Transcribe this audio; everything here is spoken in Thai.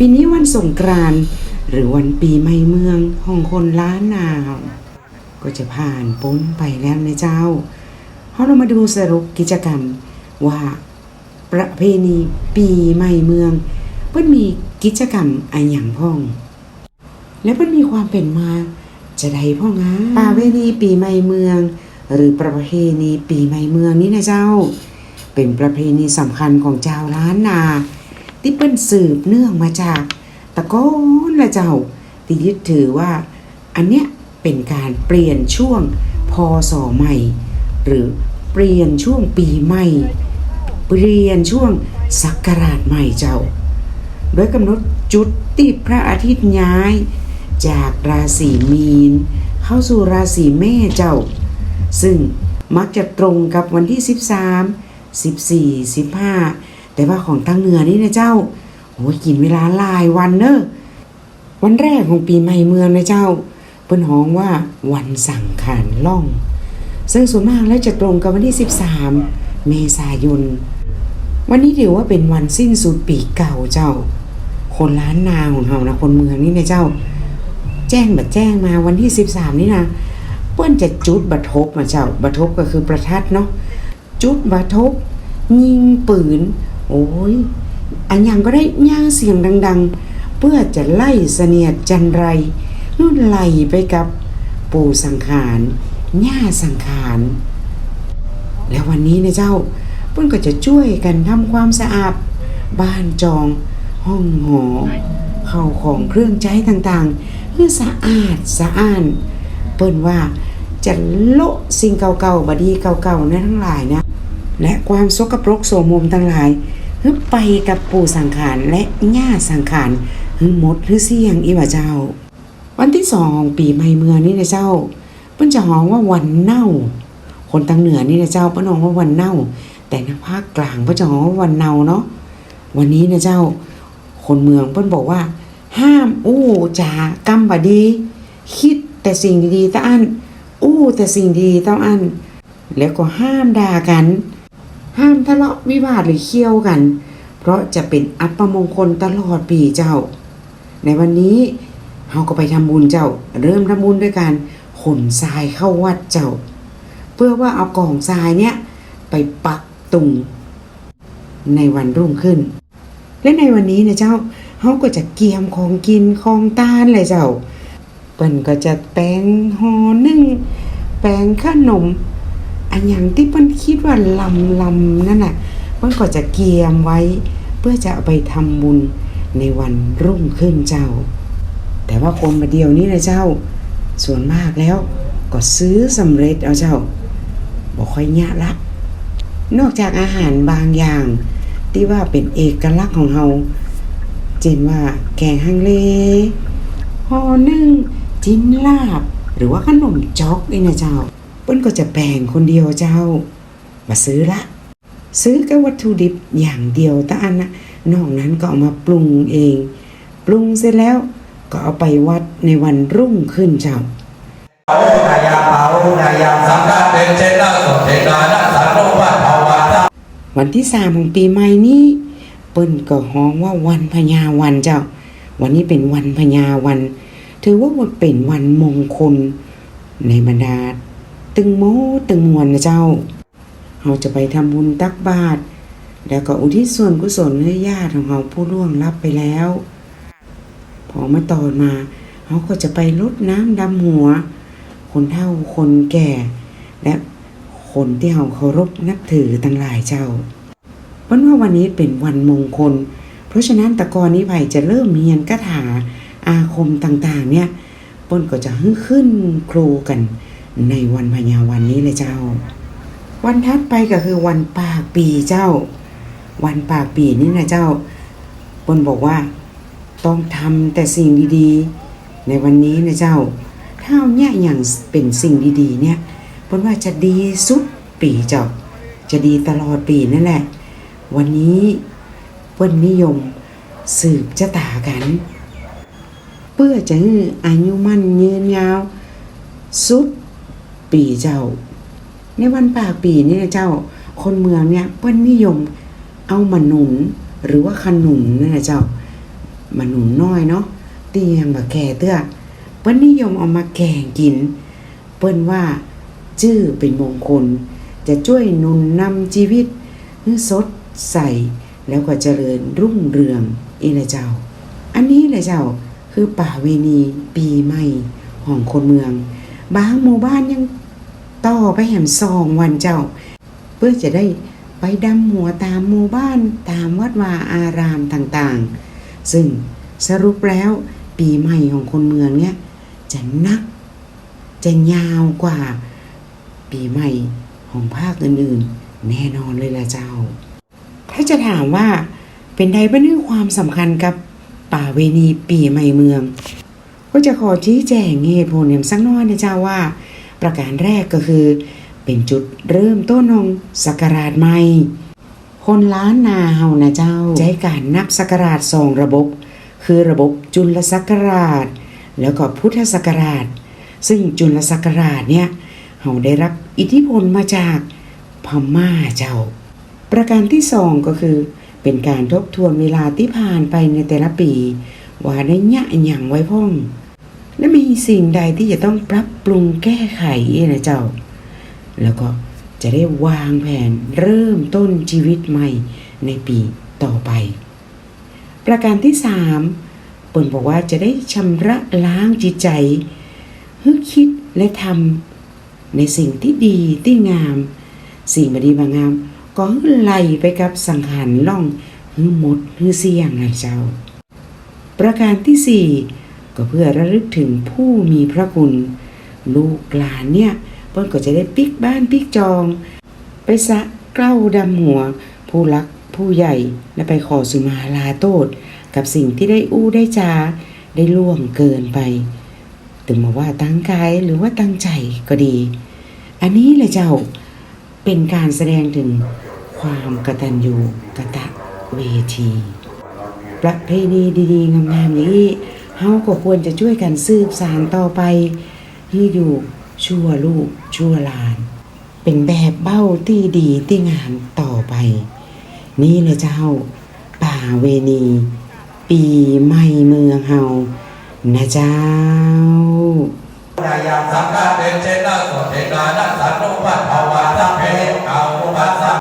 ปีนี้วันสงกรานต์หรือวันปีใหม่เมืองของคนล้านนาก็จะผ่านพ้นไปแล้วนะเจ้าเราเรามาดูสรุปกิจกรรมว่าประเพณีปีใหม่เมืองเพิ่นมีกิจกรรมอันหยังพ่อง แล้วมันมีความเป็นมา จะได้พ่องาประเพณีปีใหม่เมือง หรือประเพณีปีใหม่เมืองนี้นะเจ้า เป็นประเพณีสำคัญของชาวล้านนา ที่เป็นสืบเนื่องมาจากตะโกอนละเจ้าที่ยึดถือว่า อันเนี้ยเป็นการเปลี่ยนช่วงพศใหม่ หรือเปลี่ยนช่วงปีใหม่ เปลี่ยนช่วงศักราชใหม่เจ้า โดยกำหนดจุดที่พระอาทิตย์ย้าย จากราศีมีน เข้าสู่ราศีเมษเจ้า ซึ่งมักจะตรงกับวันที่ 13 14 15 แต่ว่าของทางเหนือนี่นะเจ้าโอ้ยกินเวลาหลายวันเนอะวันแรกของปีใหม่เมืองนะเจ้าเปิ้นฮ้องว่าวันสังขารล่อง ซึ่งส่วนมากแล้วจะตรงกับวันที่ 13 เมษายน วันนี้ถือว่าเป็นวันสิ้นสุดปีเก่าเจ้า คนล้านนาของเฮานะคนเมืองนี่นะเจ้า แจ้งบัดแจ้งมาวันที่ 13 นี่นะเปิ้นจะจุดบัดทบมาเจ้าบัดทบก็คือประทัดเนาะจุดบัดทบยิงปืน โอ้ย อันยังก็ได้ย่างเสียงดัง ๆ เพื่อจะไล่เสนียดจันไรนู่นไหลไปกับปู่สังขารย่าสังขาร แล้ววันนี้นะเจ้าเปิ้นก็จะช่วยกันทำความสะอาด บ้านจอง ห้องหอเข้าของเครื่องใช้ต่างๆเพื่อสะอาดสะอ้าน เปิ้นว่าจะโละสิ่งเก่าๆบดีเก่าๆนั่นทั้งหลายนะ และความสกปรกโสมมทั้งหลาย ฮึไปกับปู่สังขารและย่าสังขารฮึมดฮึเสี่ยงอีว่าเจ้า วันที่สองปีใหม่เมืองนี่นะเจ้าเปิ้นจะฮ้องว่าวันเน่า คนทางเหนือนี่นะเจ้าเปิ้นฮ้องว่าวันเน่า แต่ทางภาคกลางเปิ้นจะฮ้องว่าวันเน่าเนาะวันนี้นะเจ้า คนเมืองเปิ้นบอกว่า ห้ามอู้จากรรมบดี คิดแต่สิ่งดีๆตาอันอู้แต่สิ่งดีๆตาอันแล้วก็ห้ามด่ากัน ห้ามทะเลาะวิวาทหรือเคี่ยวกัน เพราะจะเป็นอัปมงคลตลอดปีเจ้า ในวันนี้เฮาก็ไปทำบุญเจ้า เริ่มทำบุญด้วยการขนทรายเข้าวัดเจ้า เพื่อว่าเอากองทรายเนี่ยไปปักตุงในวันรุ่งขึ้น และในวันนี้นะเจ้าเฮาก็จะเกียมของกินของตานเลยเจ้าเปิ้นก็จะแปลงห่อนึ่งแปลงขนม อันอย่างที่เปิ้นคิดว่าลำลำนั่นน่ะเปิ้นก็จะเกียมไว้ เพื่อจะเอาไปทำบุญในวันรุ่งขึ้นเจ้า แต่ว่าคนมาเดียวนี้นะเจ้า ส่วนมากแล้วก็ซื้อสำเร็จเอาเจ้าบ่ค่อยยะละนอกจากอาหารบางอย่าง ที่ว่าเป็นเอกลักษณ์ของเฮาเช่นว่าแกงฮังเลห่อนึ่งจิ้นลาบ หรือว่าขนมจ๊อกนี่นะเจ้า ปิ้นก็จะแบ่งคนเดียวเจ้า มาซื้อละ ซื้อแค่วัตถุดิบอย่างเดียวแต่อันนะนอกนั้นก็เอามาปรุงเอง ปรุงเสร็จแล้วก็เอาไปวัดในวันรุ่งขึ้นเจ้านายาเผานายาสังฆเดชเจนะสดเจนานะสันโลภะภาวาวันที่สามของปีใหม่นี้เปิ้นก็ฮ้องว่าวันพญาวันเจ้า วันนี้เป็นวันพญาวัน ถือว่ามันเป็นวันมงคลในบรรดา ตึงโมตึงมวลนะเจ้าเราจะไปทำบุญตักบาตรแล้วก็อุทิศส่วนกุศลให้ญาติของเราผู้ล่วงลับไปแล้ว พอมาต่อมาเขาก็จะไปลดน้ำดำหัว คนเฒ่าคนแก่ และคนที่เราเคารพนับถือทั้งหลายเจ้าเพราะว่าวันนี้เป็นวันมงคล เพราะฉะนั้นตะกอนนี้ไผ่จะเริ่มเรียนคาถาอาคมต่างๆ เนี่ยปนก็จะฮึขึ้นครูกัน ในวันพญาวันนี้เลยเจ้า วันถัดไปก็คือวันปากปีเจ้า วันปากปีนี่นะเจ้าเปิ้นบอกว่าต้องทำแต่สิ่งดีๆ ในวันนี้นะเจ้า ถ้าเอาเนี่ยอย่างเป็นสิ่งดีๆ เนี่ยเปิ้นว่าจะดีสุดปีเจ้า จะดีตลอดปีนั่นแหละ วันนี้เปิ้นนิยมสืบชะตากัน เพื่อจะให้อายุมั่นยืนยาว สุด ปีเจ้า ในวันปากปีนี่นะเจ้า คนเมืองเนี่ยเปิ้นนิยมเอามาหนุนหรือว่าขนุนนั่นนะเจ้ามาหนุนน้อยเนาะเตียงบะแก่เตื้อเปิ้นนิยมเอามาแกงกิน เปิ้นว่าชื่อเป็นมงคล จะช่วยนุนนำชีวิตให้สดใสแล้วก็เจริญรุ่งเรืองอีละเจ้า อันนี้แหละเจ้าคือป่าเวณีปีใหม่ของคนเมือง บางหมู่บ้านยัง ต่อไปแหมซองวันเจ้า เพื่อจะได้ไปดำหัวตามหมู่บ้านตามวัดวาอารามต่างๆ ซึ่งสรุปแล้วปีใหม่ของคนเมืองเนี่ยจะนัก จะยาวกว่าปีใหม่ของภาคอื่นๆ แน่นอนเลยล่ะเจ้า ถ้าจะถามว่าเป็นใดเป็นเรื่องความสำคัญกับป่าเวณีปีใหม่เมือง ก็จะขอชี้แจงเหตุผลอย่างสักน้อยนะเจ้าว่า ประการแรกก็คือ เป็นจุดเริ่มต้นของศักราชใหม่ คนล้านนาเฮานะเจ้าใช้การนับศักราชสองระบบ คือระบบจุลศักราช แล้วก็พุทธศักราช ซึ่งจุลศักราชเนี่ยเฮาได้รับอิทธิพลมาจากพม่าเจ้า ประการที่สองก็คือ เป็นการทบทวนเวลาที่ผ่านไปในแต่ละปี ว่าได้ยะหยังไว้พ่อง และมีสิ่งใดที่จะต้องปรับปรุงแก้ไขนะเจ้า แล้วก็จะได้วางแผนเริ่มต้นชีวิตใหม่ในปีต่อไป ประการที่สามเปิ่นบอกว่าจะได้ชำระล้างจิตใจให้คิดและทำในสิ่งที่ดีที่งาม สิ่งบดีบางงาม ก็ไหลไปกับสังขารล่องให้หมดให้เสี่ยงนะเจ้า ประการที่สี่ ก็เพื่อระลึกถึงผู้มีพระคุณ ลูกหลานเนี่ยเพิ่นก็จะได้ปิกบ้านปิกจอง ไปสะเกล้าดำหัว ผู้รักผู้ใหญ่และไปขอสุมาลาโทษกับสิ่งที่ได้อู้ได้จา ได้ล่วงเกินไปถึงมาว่าตั้งกายหรือว่าตั้งใจก็ดี อันนี้แหละเจ้าเป็นการแสดงถึงความกตัญญูกะตะเวที ประเพณีดีๆงามๆอย่างนี้ เฮาก็ควรจะช่วยกันสืบสานต่อไปที่อยู่ชั่วลูกชั่วหลาน เป็นแบบเบ้าที่ดีที่งามต่อไป นี่เลยเจ้า ป่าเวณี ปีใหม่เมืองเฮานะเจ้านายามสังฆาเป็นเจนะสดเทนานัสสันโนพัท